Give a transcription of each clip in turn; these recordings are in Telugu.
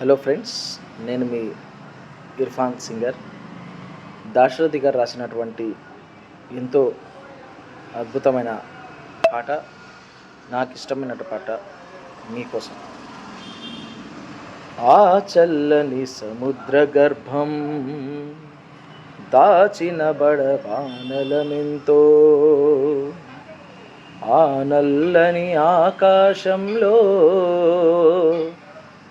హలో ఫ్రెండ్స్ నేను మీ ఇర్ఫాన్ సింగర్. దాశరథి గారు రాసినటువంటి ఎంతో అద్భుతమైన పాట నాకు ఇష్టమైన పాట మీకోసం ఆ చల్లని సముద్ర గర్భం దాచిన బడబానలమెంతో ఆ నల్లని ఆకాశంలో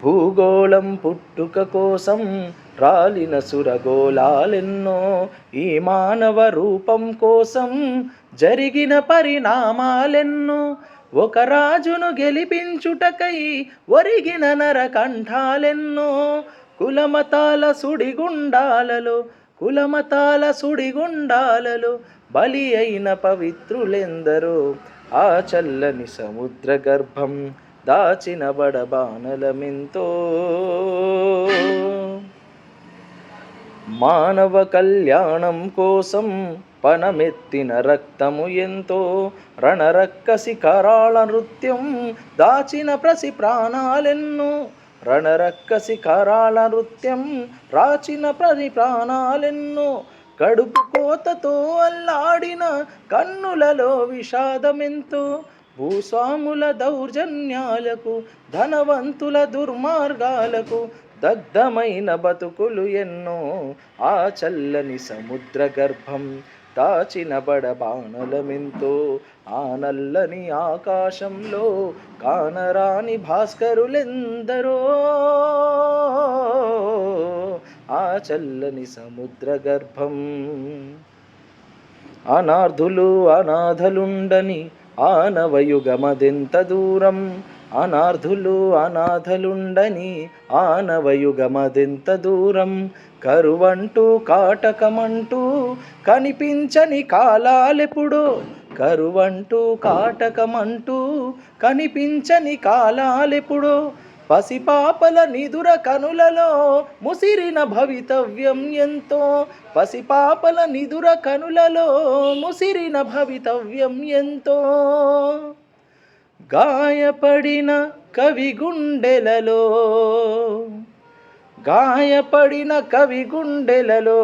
భూగోళం పుట్టుక కోసం రాలిన సురగోళాలెన్నో ఈ మానవ రూపం కోసం జరిగిన పరిణామాలెన్నో ఒక రాజును గెలిపించుటకై ఒరిగిన నరకంఠాలెన్నో కులమతాల సుడిగుండాలలో కులమతాల సుడిగుండాలలో బలి అయిన పవిత్రులెందరో ఆ చల్లని సముద్ర గర్భం దాచిన బడబానలమెంతో మానవ కళ్యాణం కోసం పనమెత్తిన రక్తము ఎంతో. రణరక్కసి కరాళ నృత్యం దాచిన ప్రసి ప్రాణాలెన్నో. రణరక్కసి కరాళ నృత్యం రాచిన ప్రతి ప్రాణాలెన్నో. కడుపు కోతతో అల్లాడిన కన్నులలో విషాదమెంతో. భూస్వాముల దౌర్జన్యాలకు ధనవంతుల దుర్మార్గాలకు దగ్ధమైన బతుకులు ఎన్నో ఆ చల్లని సముద్ర గర్భం దాచిన బడబాణలమెంతో ఆ నల్లని ఆకాశంలో కానరాని భాస్కరులెందరో. ఆ చల్లని సముద్ర గర్భం అనార్థులు అనాథలుండని ఆనవయుగమదెంత దూరం? అనార్థులు అనాథలుండని ఆనవయుగమదెంత దూరం? కరువంటూ కాటకమంటూ కనిపించని కాలాలెప్పుడో? కరువంటూ కాటకమంటూ కనిపించని కాలాలెప్పుడో? పసిపాపల నిదుర కనులలో ముసిరిన భవితవ్యం ఎంతో. పసిపాపల నిదుర కనులలో ముసిరిన భవితవ్యం ఎంతో. గాయపడిన కవి గుండెలలో గాయపడిన కవి గుండెలలో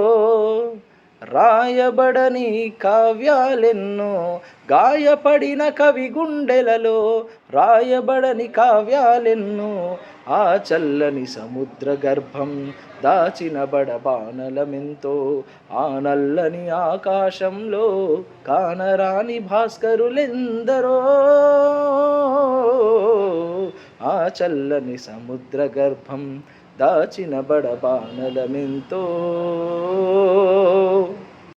రాయబడని కావ్యాలెన్నో గాయపడిన కవి గుండెలలో రాయబడని కావ్యాలెన్నో ఆ చల్లని సముద్ర గర్భం దాచిన బడబానలమెంతో ఆ నల్లని ఆకాశంలో కానరాని భాస్కరులెందరో ఆ చల్లని సముద్ర గర్భం దాచిన బడబానలమెంతో